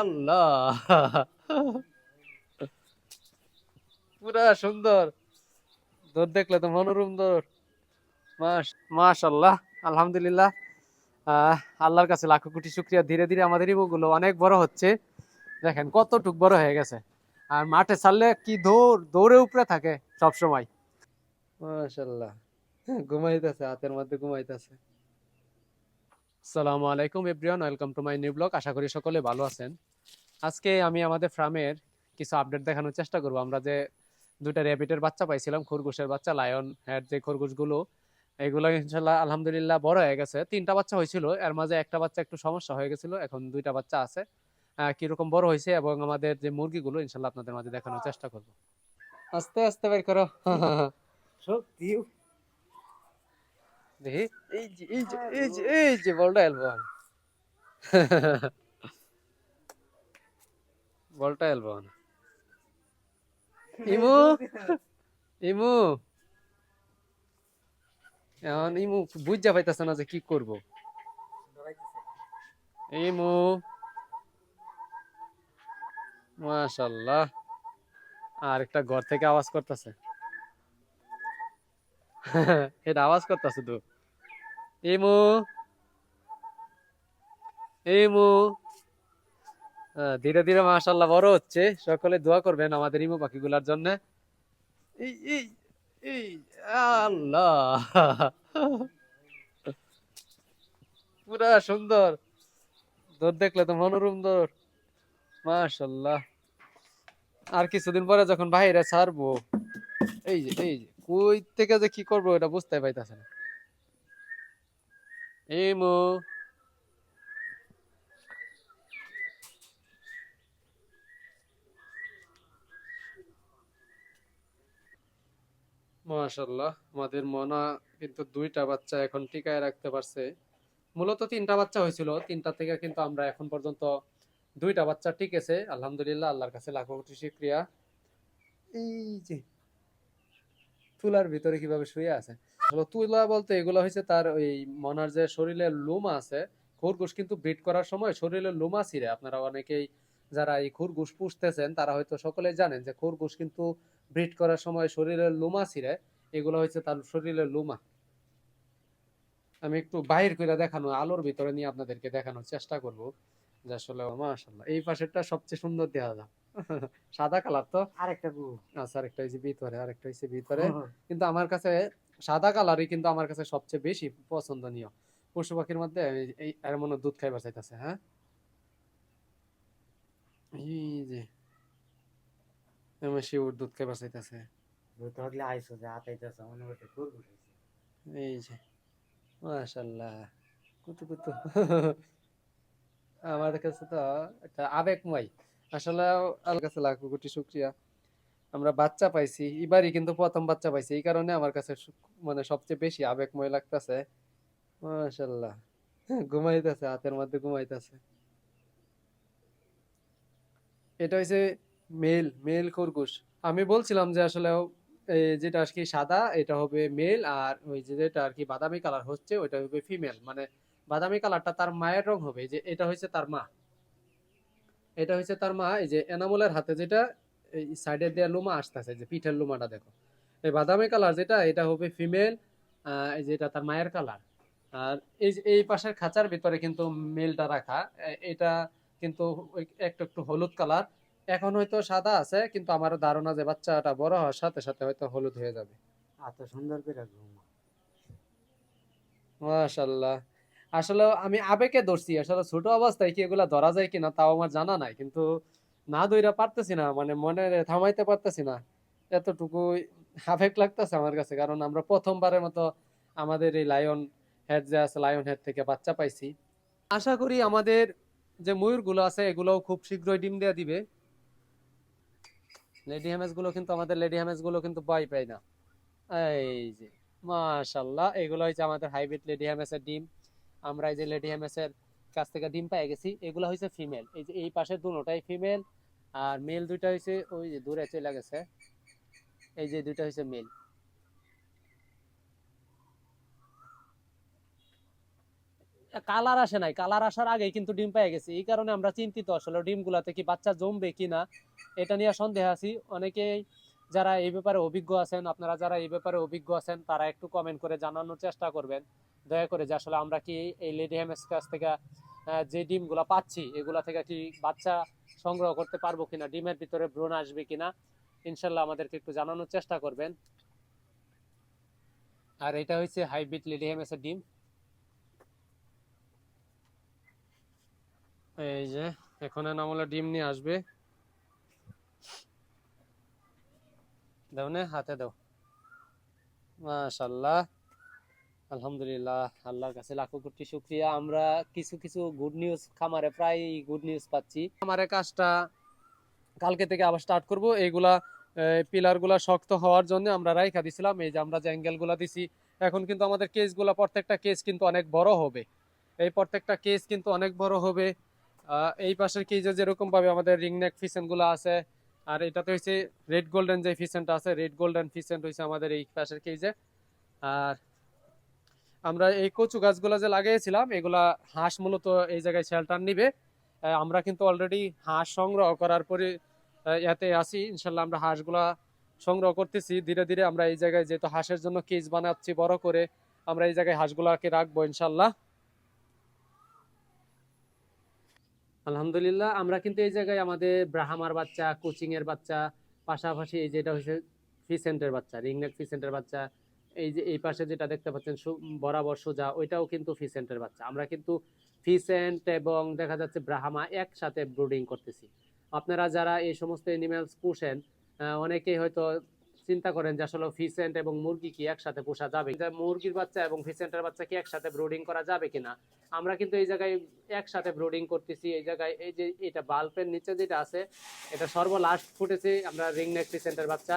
আল্লাহ। পুরা সুন্দর। দৌড় দেখলে তো মনোরম দৌড় মাস মাশাল্লাহ, আলহামদুলিল্লাহ। আল্লাহর কাছে লাখো কোটি শুক্রিয়া। ধীরে ধীরে আমাদের ইমুগুলো অনেক বড় হচ্ছে। দেখেন কতটুক বড় হয়ে গেছে। আর মাঠে ছাড়লে কি দৌড় দৌড়ে উপরে থাকে সব সময় মাশাল্লাহ। ঘুমাইতেছে, হাতের মধ্যে ঘুমাইতেছে। আসসালামু আলাইকুম everyone, welcome to my new blog. আশা করি সকলে ভালো আছেন। আজকে আমি আমাদের ফার্মের কিছু আপডেট দেখানোর চেষ্টা করব। আমরা যে দুটা র্যাবিটের বাচ্চা পাইছিলাম, খরগোশের বাচ্চা লায়ন হেড যে খরগোশগুলো, এগুলো ইনশাল্লাহ আলহামদুলিল্লাহ বড় হয়ে গেছে। তিনটা বাচ্চা হয়েছিল, এর মাঝে একটা বাচ্চা একটু সমস্যা হয়ে গেছিল, এখন দুইটা বাচ্চা আছে। কীরকম বড় হয়েছে এবং আমাদের যে মুরগিগুলো ইনশাল্লাহ আপনাদের মাঝে দেখানোর চেষ্টা করব। আস্তে আস্তে বের করো। সত্যি? দেখি। এই যে এই যে এই যে এই যে বলটা এলবো বলটা এলবো ইমু? ইমু? এখন ইমু বুঝা পাইতেছে না যে কি করব। ইমু? মাশাল্লাহ। আর একটা ঘর থেকে আওয়াজ করতেছে। এটা আওয়াজ করতেছে তো। ইমু ইমু ধীরে ধীরে মাশাল্লাহ বড় হচ্ছে। সকলে দোয়া করবেন আমাদের ইমু পাখিগুলার জন্য। আল্লাহ। পুরা সুন্দর। দৌড় দেখলে তো মনোরম দৌড় মাশাল্লাহ আর কিছুদিন পরে যখন বাইরে ছাড়বো, এই যে এই যে, কই থেকে যে কি করব এটা বুঝতে পাইতাছে না। ইমু মাশাল্লাহ আমাদের মনা কিন্তু দুইটা বাচ্চা এখন টিকায় রাখতে পারছে। মূলত তিনটা বাচ্চা হয়েছিল, তিনটা থেকে কিন্তু আমরা এখন পর্যন্ত দুইটা বাচ্চা টিকেছে। আলহামদুলিল্লাহ, আল্লাহর কাছে লাখো কোটি শুকরিয়া। এই যে তুলার ভিতরে কীভাবে শুয়ে আছে? তুলা বলতে এগুলো হয়েছে তার ওই মনার যে শরীরে লোমা আছে, খরগোশ কিন্তু ব্রিড করার সময় শরীরে লোমা ছিঁড়ে আপনারা অনেকেই যারা এই খরগোশ পুষতেছেন, তারা হয়তো সকলেই জানেন যে খরগোশ কিন্তু ব্রিড করার সময় শরীরের লোমা ছিঁড়ে এগুলো হচ্ছে তার শরীরের লোমা আমি একটু বাহির করে দেখানো, আলোর ভিতরে নিয়ে আপনাদেরকে দেখানোর চেষ্টা করব। যে আসলে মাশাআল্লাহ, এই পাশেরটা সবচেয়ে সুন্দর দেখা যায় সাদা কালার তো। আরেকটা গু। আচ্ছা আরেকটা হয়েছে ভিতরে আরেকটা হয়েছে ভিতরে। কিন্তু আমার কাছে সাদা কালারই কিন্তু আমার কাছে সবচেয়ে বেশি পছন্দনীয়। পশু পাখির মধ্যে এই- এর মনে দুধ খাইবার চাইতেছে হ্যাঁ? এই যে দুধ খাইবার চাইতেছে। আইসো যে আতাইতেছ মনে করতে এই যে মাশাল্লাহ কুতু কুতু। আমার কাছে তো একটা আবেগময় আসলে আল্লাহর কাছে লাখো কোটি শুকরিয়া। আমরা বাচ্চা পাইছি, এবারই কিন্তু প্রথম বাচ্চা পাইছি, এই কারণে আমার কাছে মানে সবচেয়ে বেশি আবেগময় লাগতেছে। মাশাল্লাহ ঘুমাইতেছে, হাতের মধ্যে ঘুমাইতেছে। এটা হচ্ছে মেল মেল খরগোশ। আমি বলছিলাম যে আসলে যেটা আর কি সাদা, এটা হবে মেল, আর ওই যেটা আর কি বাদামি কালার হচ্ছে, ওইটা হবে ফিমেল। মানে বাদামি কালারটা তার মায়ের রং হবে যে এটা হচ্ছে তার মা। এটা হচ্ছে তার মা এই যে এনামুলের হাতে যেটা এই সাইডে দেওয়া লুমা আসতেছে যে পিঠের লুমাটা দেখো। এই বাদামি কালার যেটা এটা হবে ফিমেল এই যেটা তার মায়ের কালার আর এই এই পাশের খাঁচার ভিতরে কিন্তু মেলটা রাখা এটা কিন্তু একটু একটু হলুদ কালার এখন হয়তো সাদা আছে কিন্তু আমার ধারণা যে বাচ্চাটা বড় হওয়ার সাথে সাথে হয়তো হলুদ হয়ে যাবে। এত সুন্দর করে ঘুমা মাশাল্লাহ। আসলে আমি আবেগে ধরছি, আসলে ছোট অবস্থায় কি এগুলা ধরা যায় কিনা তাও আমার জানা নাই, কিন্তু না দইরা পারতেছি না মানে মনে থামাইতে পারতেছি না। এতটুকু আবেগ লাগতেছে আমার কাছে, কারণ আমরা প্রথমবারের মতো আমাদের এই লায়ন হেড যে আছে লায়ন হেড থেকে বাচ্চা পাইছি। আশা করি আমাদের যে ময়ূরগুলো আছে, এগুলোও খুব শীঘ্রই ডিম দেয়া দিবে। লেডি হ্যামেসগুলো কিন্তু, আমাদের লেডি হ্যামেসগুলো কিন্তু ভয় পায় না। এই যে, মাশাল্লাহ, এগুলো হচ্ছে আমাদের হাইব্রিড লেডি হ্যামেসের ডিম। আমরা এই যে লেডি হ্যামেসের কাছ থেকে ডিম পেয়ে গেছি, এগুলো হচ্ছে ফিমেল এই যে এই পাশে দুটোটাই ফিমেল আর মেল দুইটা হচ্ছে ওই যে দূরে চলে গেছে। এই যে দুইটা হচ্ছে মেল কালার আসে নাই। কালার আসার আগে কিন্তু ডিম পেয়ে গেছে। এই কারণে আমরা চিন্তিত আসলে ডিমগুলাতে কি বাচ্চা জমবে কিনা, এটা নিয়ে সন্দেহ আছি। অনেকেই যারা এই ব্যাপারে অভিজ্ঞ আছেন, আপনারা যারা এই ব্যাপারে অভিজ্ঞ আছেন, তারা একটু কমেন্ট করে জানানোর চেষ্টা করবেন। দয়া করে যে আসলে আমরা কি এই লেডি হেমের কাছ থেকে যে ডিমগুলা পাচ্ছি, এগুলা থেকে কি বাচ্চা সংগ্রহ করতে পারব কিনা, ডিমের ভিতরে ভ্রূণ আসবে কিনা, ইনশাল্লাহ আমাদেরকে একটু জানানোর চেষ্টা করবেন। আর এটা হচ্ছে হাইব্রিড লেডি হেমের ডিম। এই যে, এখন নাম হলো ডিম নিয়ে আসবে। দাও না, হাতে দাও। মাশাল্লাহ। আলহামদুলিল্লাহ, আল্লাহর কাছে লাখো কোটি শুক্রিয়া। আমরা কিছু কিছু গুড নিউজ খামারে প্রায় গুড নিউজ পাচ্ছি। খামারের কাজটা কালকে থেকে আবার স্টার্ট করব। এইগুলা পিলারগুলা শক্ত হওয়ার জন্য আমরা রাইখা দিছিলাম। এই যে আমরা যে অ্যাঙ্গেলগুলা দিছি, এখন কিন্তু আমাদের কেসগুলা প্রত্যেকটা কেস কিন্তু অনেক বড় হবে। এই প্রত্যেকটা কেস কিন্তু অনেক বড় হবে। এই পাশের কেজে যেরকম ভাবে আমাদের রিং নেক ফিসেনগুলো আছে, আর এটাতে হচ্ছে রেড গোল্ডেন যে ফিসেন্টটা আছে রেড গোল্ডেন ফিসেন্ট হচ্ছে আমাদের এই পাশের কেজে আর আমরা এই কচু গাছগুলো যে লাগিয়েছিলাম, এগুলা হাঁস মূলত এই জায়গায় শেল্টার নিবে। আমরা কিন্তু অলরেডি হাঁস সংগ্রহ করার পরে ইয়াতে আছি। ইনশাল্লাহ আমরা হাঁসগুলা সংগ্রহ করতেছি। ধীরে ধীরে আমরা এই জায়গায় যেহেতু হাঁসের জন্য কেজ বানাচ্ছি বড় করে, আমরা এই জায়গায় হাঁসগুলাকে রাখব ইনশাল্লাহ। আলহামদুলিল্লাহ, আমরা কিন্তু এই জায়গায় আমাদের ব্রাহ্মার বাচ্চা কোচিং এর বাচ্চা, পাশাপাশি এই যেটা হচ্ছে ফিসেন্টের বাচ্চা রিংনেক ফিসেন্টের বাচ্চা এই যে, এই পাশে যেটা দেখতে পাচ্ছেন বরাবর সোজা, ওইটাও কিন্তু ফিসেন্টের বাচ্চা। আমরা কিন্তু ফিসেন্ট এবং দেখা যাচ্ছে ব্রাহ্মা একসাথে ব্রুডিং করতেছি। আপনারা যারা এই সমস্ত এনিম্যালস পুষেন অনেকেই হয়তো চিন্তা করেন যে আসলে ফিসেন্ট এবং মুরগি কি একসাথে পোষা যাবে? মুরগির বাচ্চা এবং ফিসেন্টের বাচ্চা কি একসাথে ব্রুডিং করা যাবে কিনা? আমরা কিন্তু এই জায়গায় একসাথে ব্রুডিং করতেছি, এই জায়গায় এই যে, এটা বাল্বের নিচে যেটা আছে, এটা সর্বলাস্ট ফুটেছে। আমরা রিংনেক ফিসেন্টের বাচ্চা,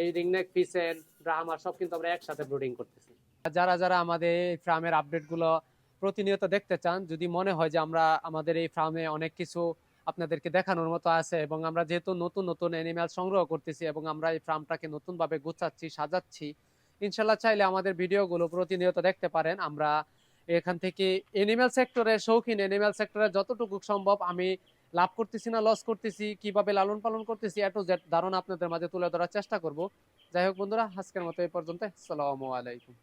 এই রিংনেক ফিসেন্ট ব্রাহ্মার সব কিন্তু আমরা একসাথে ব্রুডিং করতেছি। যারা যারা আমাদের এই ফার্মের আপডেটগুলো প্রতিনিয়ত দেখতে চান, যদি মনে হয় যে আমরা আমাদের এই ফার্মে অনেক কিছু আপনাদেরকে দেখানোর মতো আছে এবং আমরা যেহেতু নতুন নতুন অ্যানিম্যাল সংগ্রহ করতেছি এবং আমরা এই ফার্মটাকে নতুনভাবে গুছাচ্ছি, সাজাচ্ছি, ইনশাল্লাহ চাইলে আমাদের ভিডিওগুলো প্রতিনিয়ত দেখতে পারেন। আমরা এখান থেকে এনিম্যাল সেক্টরে শৌখিন এনিম্যাল সেক্টরে যতটুকু সম্ভব আমি লাভ করতেছি না লস করতেছি, কীভাবে লালন পালন করতেছি, এত ধারণা আপনাদের মাঝে তুলে ধরার চেষ্টা করব। যাই হোক বন্ধুরা, আজকের মতো এই পর্যন্ত আসসালামু আলাইকুম।